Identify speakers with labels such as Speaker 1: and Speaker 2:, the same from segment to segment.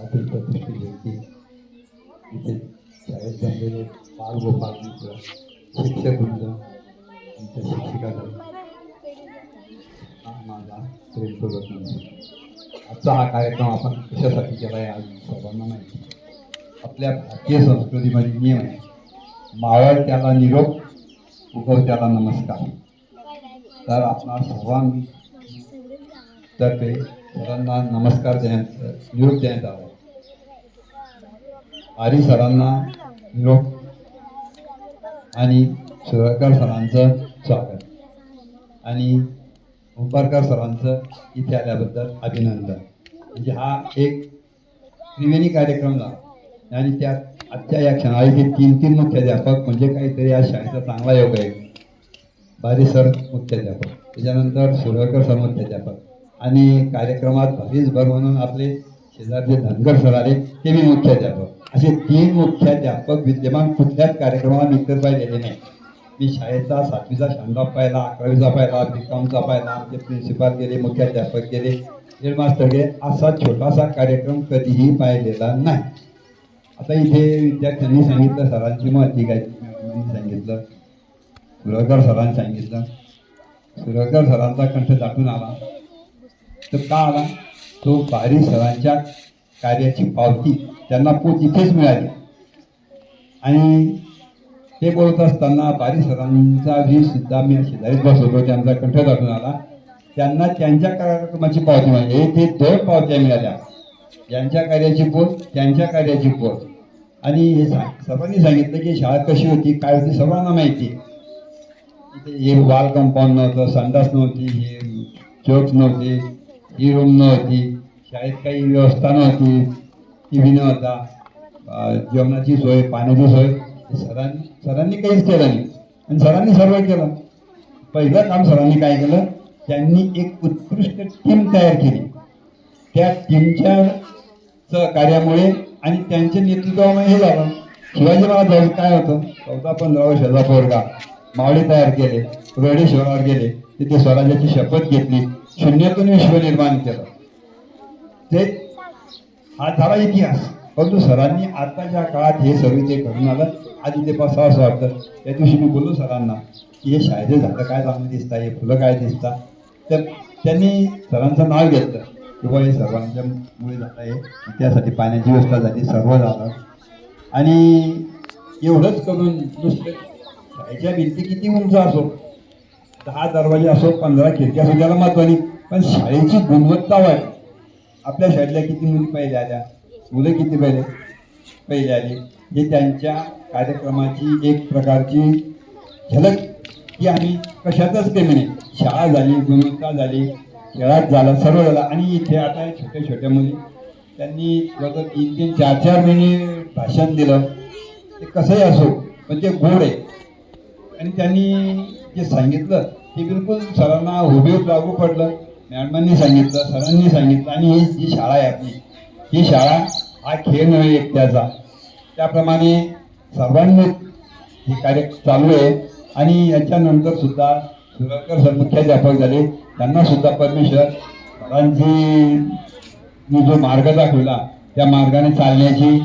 Speaker 1: गावातील प्रतिष्ठित व्यक्ती इथे शाळेत जमलेले बालगोपाल मित्र शिक्षक वृंद आमच्या शिक्षिकांना माझा प्रेमपूर्वक आजचा हा कार्यक्रम आपण कशासाठी केला आहे आज सर्वांना माहिती आपल्या भारतीय संस्कृतीमध्ये नियम आहे मावळ त्याला निरोप उगव त्याला नमस्कार तर आपला सर्वांनी तर्फे सरांना नमस्कार जयंत निरोप जयंत आला आरी सरांना निरोप आणि सुरळकर सरांचं स्वागत. आणि ओंकारकर सरांचं इथे आल्याबद्दल अभिनंदन. म्हणजे हा एक त्रिवेणी कार्यक्रम झाला आणि त्यात आजच्या या क्षणाला इथे तीन तीन मुख्याध्यापक म्हणजे काहीतरी या शाळेचा चांगला योग आहे. बारी सर मुख्याध्यापक. त्याच्यानंतर सुरळकर सर मुख्याध्यापक. आणि कार्यक्रमात भरीच भर म्हणून आपले शेजारचे धनगर सर आले ते मी मुख्याध्यापक. असे तीन मुख्याध्यापक विद्यमान कुठल्याच कार्यक्रमाला मी तर पाहिलेले नाही. मी शाळेचा सातवीचा शांडा पाहिला अकरावीचा पाहिला बीकॉमचा पाहिला आमचे प्रिन्सिपाल गेले मुख्याध्यापक गेले हेडमास्टर गेले असा छोटासा कार्यक्रम कधीही पाहिलेला नाही. आता इथे विद्यार्थ्यांनी सांगितलं सरांची माहिती काय? सांगितलं सुरकर सरांनी सांगितलं. सुरकर सरांचा कंठ दाटून आला. तर का आला तो बारी सरांच्या कार्याची पावती त्यांना पोच इथेच मिळाली. आणि ते बोलत असताना बारी सरांचा बी सुद्धा मी शेजारीच बसवतो त्यांचा कंठ दाटून आला. त्यांना त्यांच्या कार्यक्रमाची पावती मिळाली. हे ते दोन पावत्या मिळाल्या. यांच्या कार्याची पोच त्यांच्या कार्याची पोच आणि हे सर्वांनी सांगितलं की शाळा कशी होती काय होती सर्वांना माहिती. इथे हे वाल कंपाऊंड नव्हतं संडास नव्हती हे चोक्स नव्हते. ही रूम नव्हती शाळेत काही व्यवस्था नव्हती. टी व्ही नव्हता जेवणाची सोय पाण्याची सोय. सरांनी सरांनी काहीच केलं नाही. आणि सरांनी सर्व केलं. पहिलं काम सरांनी काय केलं? त्यांनी एक उत्कृष्ट टीम तयार केली. त्या टीमच्या कार्यामुळे आणि त्यांच्या नेतृत्वामुळे हे झालं. शिवाजी महाराज काय होतं? चौदा पंधरा वर्षाचा पोरगा. मावळे तयार केले. रडेश्वरावर गेले. तिथे स्वराज्याची शपथ घेतली. शून्यातून विश्व निर्माण केलं. ते हा झाला इतिहास. परंतु सरांनी आताच्या काळात हे सर्व ते घडून आलं आधी ते पास असं वाटतं त्या दिवशी मी बोललो सरांना की हे शाळेचे झालं काय चांगलं दिसतात हे फुलं काय दिसता? तर त्यांनी सरांचं नाव घेतलं. किंवा हे सर्वांच्या मुळे झालं आहे त्यासाठी पाण्याची व्यवस्था झाली सर्व झालं. आणि एवढंच करून नुसतं शाळेच्या भिंती किती उंच असो दहा दरवाजे असो पंधरा खिडक्या असो त्याला महत्त्व नाही. पण शाळेची गुणवत्ता वाढ. आपल्या शाळेतल्या किती मुली पहिल्या आल्या? मुलं किती पहिले पहिले आली. हे त्यांच्या कार्यक्रमाची एक प्रकारची झलक की आम्ही कशातच कमी नाही. शाळा झाली गुणवत्ता झाली खेळात झालं सर्व झालं. आणि इथे आता छोट्या छोट्या मुली त्यांनी जवळ तीन तीन चार चार महिने भाषण दिलं. ते कसंही असो पण ते गोड आहे. आणि त्यांनी जे सांगितलं ते बिलकुल सरांना हुबेहूब लागू पडलं. मॅडमांनी सांगितलं सरांनी सांगितलं आणि ही जी शाळा आहे आपली ही शाळा हा खेळ नव्हे एकट्याचा. त्याप्रमाणे सर्वांनी हे कार्य चालू आहे. आणि याच्यानंतर सुद्धा सुरकर सर मुख्याध्यापक झाले. त्यांना सुद्धा परमेश्वर सरांची जो मार्ग दाखवला त्या मार्गाने चालण्याची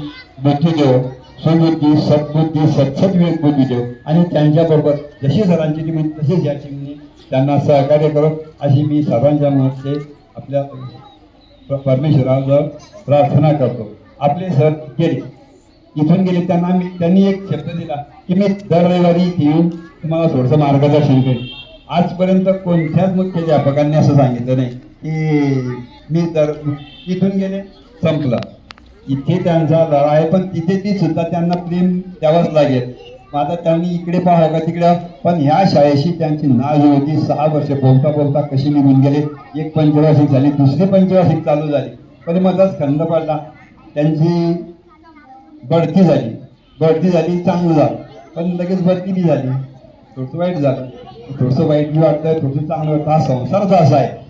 Speaker 1: बुद्धी देव सुबुद्धी सद्बुद्धी सत्सद विवेक बुद्धी देव. आणि त्यांच्याबरोबर जशी सरांची टीम तशीच या टीमने त्यांना सहकार्य करत अशी मी सर्वांच्या मते आपल्या प- प्रार्थना करतो. आपले सर गेले. इथून गेले त्यांना मी त्यांनी एक शब्द दिला की मी दर रविवारी येऊन तुम्हाला थोडंसं मार्गदर्शन करेन. आजपर्यंत कोणत्याच मुख्याध्यापकांनी असं सांगितलं नाही की मी तर इथून गेले संपलं. इथे त्यांचा लढा आहे पण तिथे ती सुद्धा त्यांना प्रेम द्यावंच लागेल. मग आता त्यांनी इकडे पाहावं का तिकडे. पण ह्या शाळेशी त्यांची नाळ होती. सहा वर्ष बोलता बोलता कशी निघून गेले. एक पंचवार्षिक झाली दुसरी पंचवार्षिक चालू झाली. पण मधाच खंड पडला. त्यांची बढती झाली. बढती झाली चांगलं झालं. पण लगेच बढती बी झाली. थोडंसं वाईट झालं. थोडंसं वाईट बी वाटतं थोडंसं चांगलं वाटतं हा संसारच असा आहे.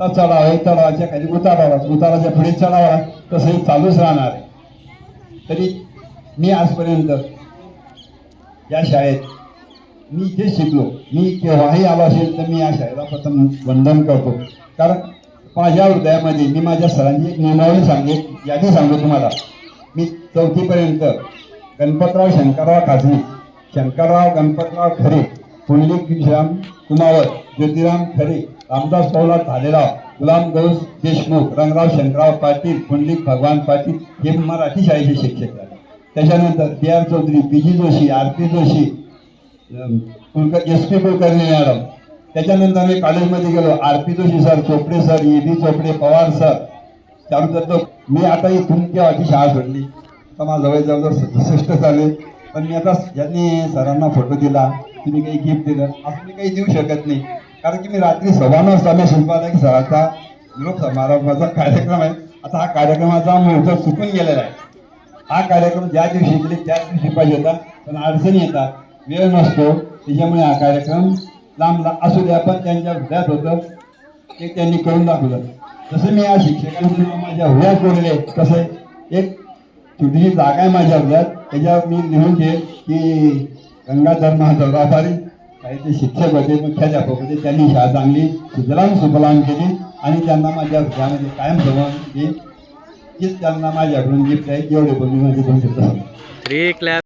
Speaker 1: आता चढाव आहे चढावाच्या खाली उतारावाच उताराच्या पुढे चढावा तसंही चालूच राहणार आहे. तरी मी आजपर्यंत या शाळेत मी इथे शिकलो. मी केव्हाही आलो असेल तर मी या शाळेला प्रथम वंदन करतो. कारण माझ्या हृदयामध्ये मी माझ्या सरांची एक नियमावली सांगे यादी सांगतो तुम्हाला. मी चौथीपर्यंत गणपतराव शंकरराव काजणी शंकरराव गणपतराव खरे पुंडलिक विश्राम कुमावत ज्योतिराम खरे रामदास पौला धालेराव गुलाम गौस देशमुख रंगराव शंकरराव पाटील पुंडलिक भगवान पाटील हे मराठी शाळेचे शिक्षक झाले. त्याच्यानंतर B R Chaudhari P G Joshi R P Joshi Kulkar S P Kulkarni madam. त्याच्यानंतर मी कॉलेजमध्ये गेलो. R P Joshi sir Chopade sir A D Chopade Pawar sir. त्यानंतर तो मी आता इथून केव्हाची शाळा सोडली. तर माझं जवळ जवळजवळ सदुसष्ट झाले. पण मी आता यांनी सरांना फोटो दिला तुम्ही काही गिफ्ट दिलं असं मी काही देऊ शकत नाही. कारण की मी रात्री सव्वा नऊ वाजता मी शिल्पाला सराचा निरोप समारंभाचा कार्यक्रम आहे. आता हा कार्यक्रमाचा मुहूर्त चुकून गेलेला आहे. हा कार्यक्रम ज्या दिवशी केले त्याच दिवशी पाहिजे होता पण अडचणी येतात. वेळ नसतो. त्याच्यामुळे हा कार्यक्रम लांब असू द्या पण त्यांच्या हृदयात होतं. ते त्यांनी करून दाखवलं. जसं मी या शिक्षकांचं नाव माझ्या हृदयात बोलले तसे एक छोटीशी जागा आहे माझ्या हृदयात. त्याच्यावर मी लिहून घे की गंगाधर महादेवराव पारी काही ते शिक्षक होते मुख्याध्यापक होते म्हणजे त्यांनी शाळा चांगली सुजलाम सुफलाम केली आणि त्यांना माझ्या घरामध्ये कायम ठेवून घेईन हीच त्यांना माझ्याकडून गिफ्ट आहे एवढे बोलून माझे दोन शब्द
Speaker 2: थ्री क्लॅप